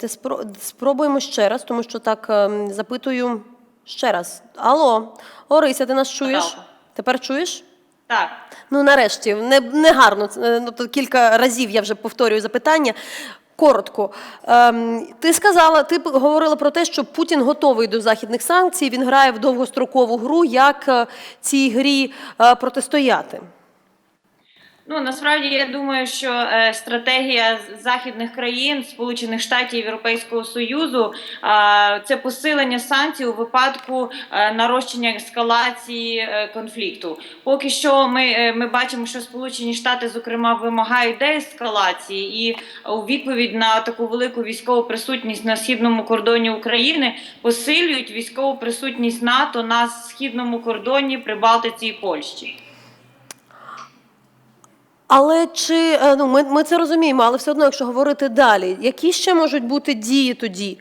Давайте спробуємо ще раз, тому що так ем, запитую ще раз. Алло, Орися, ти нас чуєш? Так. Тепер чуєш? Так, Ну, нарешті, не, не гарно. це, Ну, то кілька разів я вже повторюю запитання. Коротко. Ем, ти сказала, ти говорила про те, що Путін готовий до західних санкцій, він грає в довгострокову гру. Як е, цій грі е, протистояти? Ну насправді я думаю, що е, стратегія західних країн, Сполучених Штатів Європейського Союзу е, це посилення санкцій у випадку е, нарощення ескалації е, конфлікту. Поки що ми, е, ми бачимо, що Сполучені Штати, зокрема, вимагають деескалації, і у відповідь на таку велику військову присутність на східному кордоні України посилюють військову присутність НАТО на східному кордоні при Балтиці і Польщі. Але чи е, ну ми, ми це розуміємо, але все одно, якщо говорити далі, які ще можуть бути дії тоді?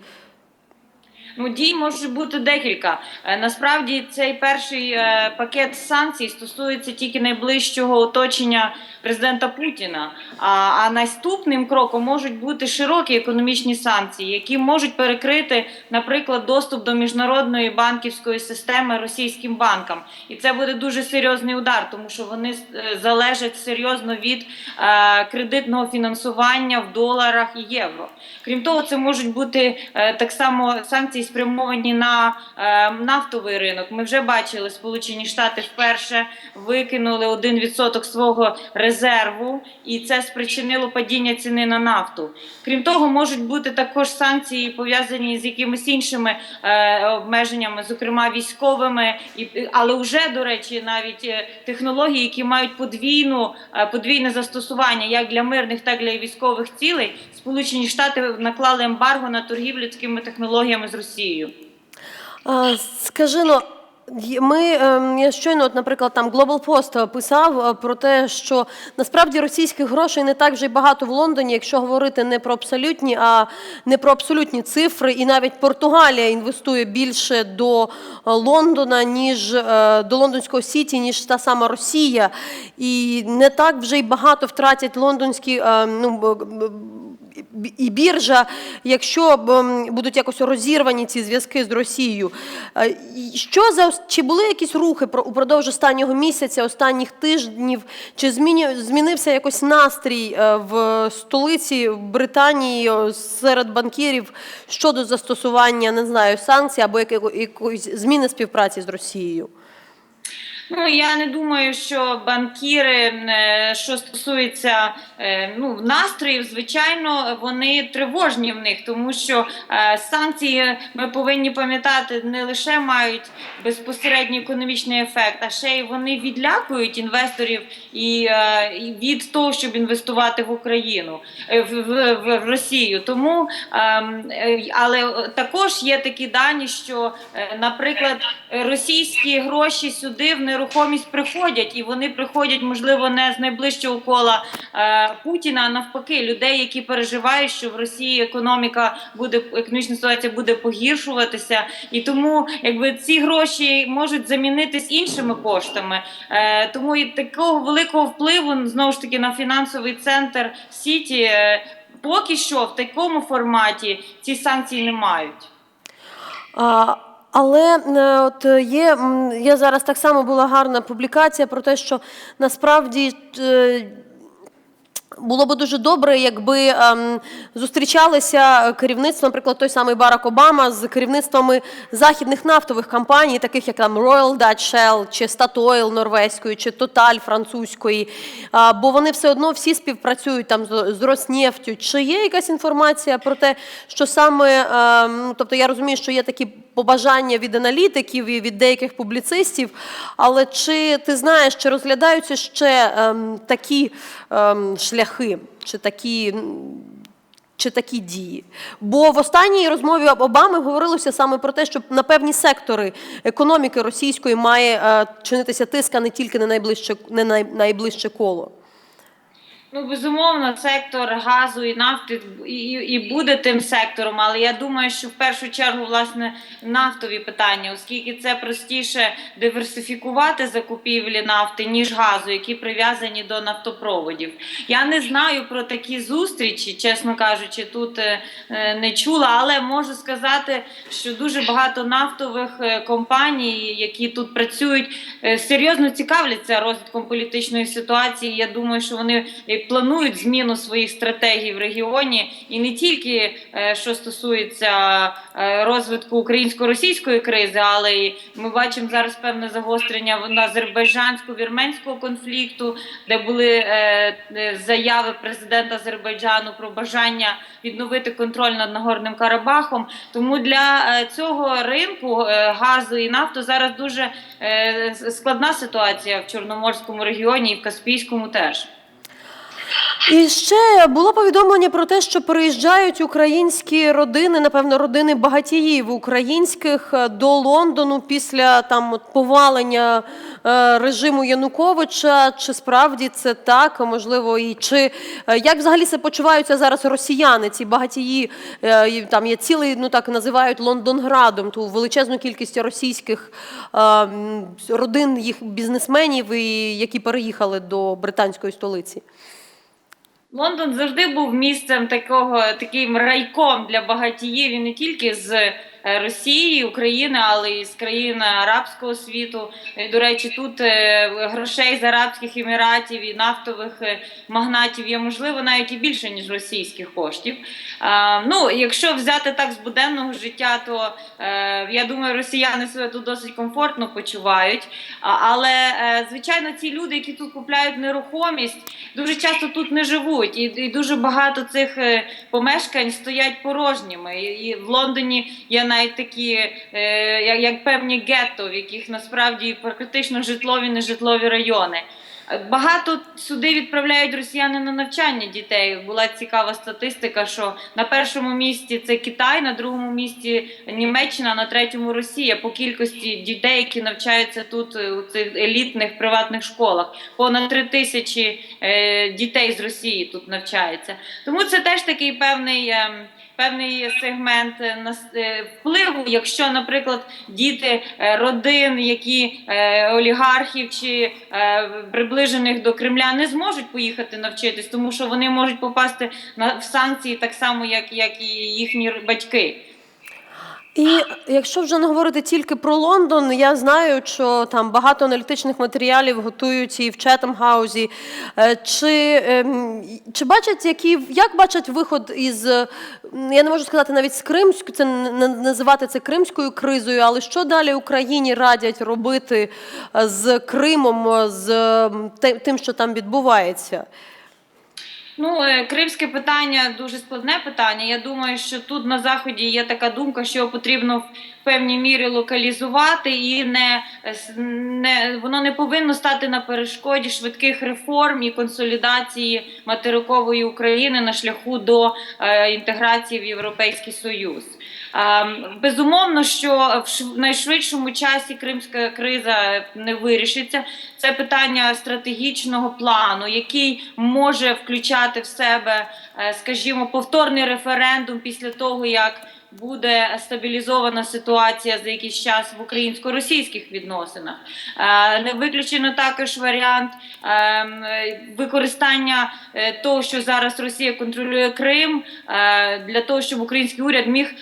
Ну, дій може бути декілька. Е, Насправді цей перший е, пакет санкцій стосується тільки найближчого оточення президента Путіна. А, наступним кроком можуть бути широкі економічні санкції, які можуть перекрити, наприклад, доступ до міжнародної банківської системи російським банкам. І це буде дуже серйозний удар, тому що вони е, залежать серйозно від кредитного фінансування в доларах і євро. Крім того, це можуть бути так само санкції спрямовані на е, нафтовий ринок. Ми вже бачили, Сполучені Штати вперше викинули 1% свого резерву, і це спричинило падіння ціни на нафту. Крім того, можуть бути також санкції пов'язані з якимись іншими е, обмеженнями, зокрема військовими, і але вже до речі, навіть е, технології, які мають подвійну е, подвійне застосування як для мирних, так і для військових цілей. Сполучені Штати наклали ембарго на торгівлю такими технологіями з Росією. Скажи, ну, ми, ем, я щойно, от, наприклад, там Global Post писав е, про те, що насправді російських грошей не так вже й багато в Лондоні, якщо говорити не про абсолютні, а не про абсолютні цифри. І навіть Португалія інвестує більше до е, Лондона, ніж е, до лондонського сіті, ніж та сама Росія. І не так вже й багато втратять лондонські е, ну, і біржа, якщо будуть якось розірвані ці зв'язки з Росією. Е, Що за чи були якісь рухи про- упродовж останнього місяця, останніх тижнів? Чи змінився якось настрій е, в столиці Британії серед банкірів щодо застосування не знаю санкцій або якоїсь зміни співпраці з Росією? Ну я не думаю, що банкіри, е, що стосується е, ну настроїв, звичайно, вони тривожні в них, тому що е, санкції ми повинні пам'ятати не лише мають безпосередній економічний ефект, а ще й вони відлякують інвесторів і, від того, щоб інвестувати в Україну в, в, в- Росію. Тому ем, але також є такі дані, що, наприклад, російські гроші сюди в нерухомість приходять, і вони приходять, можливо, не з найближчого кола е, Путіна, а навпаки, людей, які переживають, що в Росії економіка буде економічна ситуація буде погіршуватися, і тому якби ці гроші можуть замінитись іншими коштами. Е, тому і такого великого впливу знову ж таки на фінансовий центр Сіті. е, Поки що в такому форматі ці санкції не мають. А, але е, от е, є, є зараз так само була гарна публікація про те, що насправді. е, Було би дуже добре, якби ем, зустрічалися керівництво, наприклад, той самий Барак Обама з керівництвами західних нафтових компаній, таких як там Royal Dutch Shell, чи Statoil норвезької, чи Total французької. А, бо вони все одно всі співпрацюють там з, Роснефтю. Чи є якась інформація про те, що саме, ем, тобто я розумію, що є такі побажання від аналітиків і від деяких публіцистів, але чи ти знаєш, чи розглядаються ще ем, такі ем, шляхи, чи такі. Чи такі дії? Бо в останній розмові Обами говорилося саме про те, що на певні сектори економіки російської має е, чинитися тиск, а не тільки на найближче, не най, найближче коло. Ну, безумовно, сектор газу і нафти і, і буде тим сектором, але я думаю, що в першу чергу власне нафтові питання, оскільки це простіше диверсифікувати закупівлі нафти, ніж газу, які прив'язані до нафтопроводів. Я не знаю про такі зустрічі, чесно кажучи, тут е, е, не чула, але можу сказати, що дуже багато нафтових е, компаній, які тут працюють, серйозно цікавляться розвитком політичної ситуації. Я думаю, що вони планують зміну своїх стратегій в регіоні, і не тільки е, що стосується е, розвитку українсько-російської кризи, але й ми бачимо зараз певне загострення на азербайджансько-вірменського конфлікту, де були е, заяви президента Азербайджану про бажання відновити контроль над Нагорним Карабахом. Тому для цього ринку газу і нафту зараз дуже складна ситуація в Чорноморському регіоні і в Каспійському теж. І ще було повідомлення про те, що приїжджають українські родини, напевно, родини багатіїв українських е, до Лондону після там повалення е, режиму Януковича. Чи справді це так? Можливо, і чи е, як взагалі себе почуваються зараз росіяни? Ці багатії там є цілий, ну так називають Лондонградом, ту величезну кількість російських родин їх бізнесменів, які переїхали до британської столиці. Лондон завжди був місцем такого таким райком для багатіїв і не тільки з Росії, України, але й з країн арабського світу. Е, До речі, тут е, грошей з Арабських Еміратів і нафтових е, магнатів є можливо навіть і більше ніж російських коштів. Ну, якщо взяти так з буденного життя, то е, я думаю, росіяни себе тут досить комфортно почувають. Але е, звичайно, ці люди, які тут купляють нерухомість, дуже часто тут не живуть, і, і дуже багато цих е, помешкань стоять порожніми. І, і в Лондоні є навіть такі, е, як, як певні гетто, в яких насправді практично житлові нежитлові райони. Багато сюди відправляють росіяни на навчання дітей. Була цікава статистика, що на першому місці це Китай, на другому місці Німеччина, на третьому Росія по кількості дітей, які навчаються тут е, у цих елітних приватних школах. Понад три тисячі е, дітей з Росії тут навчається. Тому це теж такий певний. Певний сегмент е, е, впливу, якщо, наприклад, діти е, родин, які олігархів чи приближених до Кремля не зможуть поїхати навчитись, тому що вони можуть попасти на в санкції так само, як, як і їхні батьки. І якщо вже не говорити тільки про Лондон, я знаю, що там багато аналітичних матеріалів готують і в Четем Хаузі. Е, Чи, ем, чи бачать, які, як бачать виход із, я не можу сказати навіть з Кримською, це не- називати це кримською кризою, але що далі Україні радять робити е, з Кримом, е, з тим, що там відбувається? Ну, е, кримське питання дуже складне питання. Я думаю, що тут на заході є така думка, що потрібно в певній мірі локалізувати, і не, не воно не повинно стати на перешкоді швидких реформ і консолідації материкової України на шляху до е, інтеграції в Європейський Союз. Е, безумовно, що в шв- найшвидшому часі кримська криза не вирішиться. Це питання стратегічного плану, який може включати в себе, е, скажімо, повторний референдум після того, як буде стабілізована ситуація за якийсь час в українсько-російських відносинах. Е, Не виключено також варіант ем, використання е, того, що зараз Росія контролює Крим, е, для того, щоб український уряд міг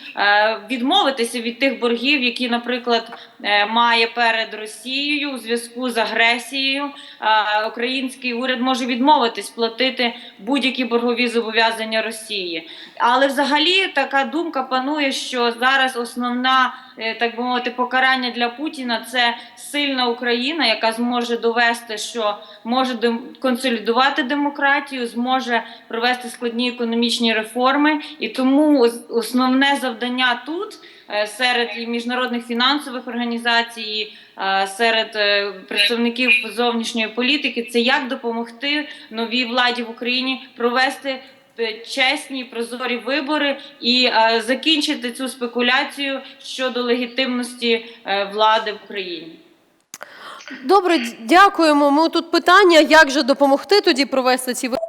відмовитися від тих боргів, які, наприклад, має перед Росією у зв'язку з агресією. Е, Український уряд може відмовитись платити будь-які боргові зобов'язання Росії. Але взагалі така думка панує, що зараз основна, е, так би мовити, покарання для Путіна це сильна Україна, яка зможе довести, що може консолідувати демократію, зможе провести складні економічні реформи. І тому основне завдання тут е, серед і міжнародних фінансових організацій. е, Серед е, представників зовнішньої політики це як допомогти новій владі в Україні провести е, чесні прозорі вибори і е, закінчити цю спекуляцію щодо легітимності е, влади в Україні. Добре, дякуємо. Ми тут питання, як же допомогти тоді провести ці вибори.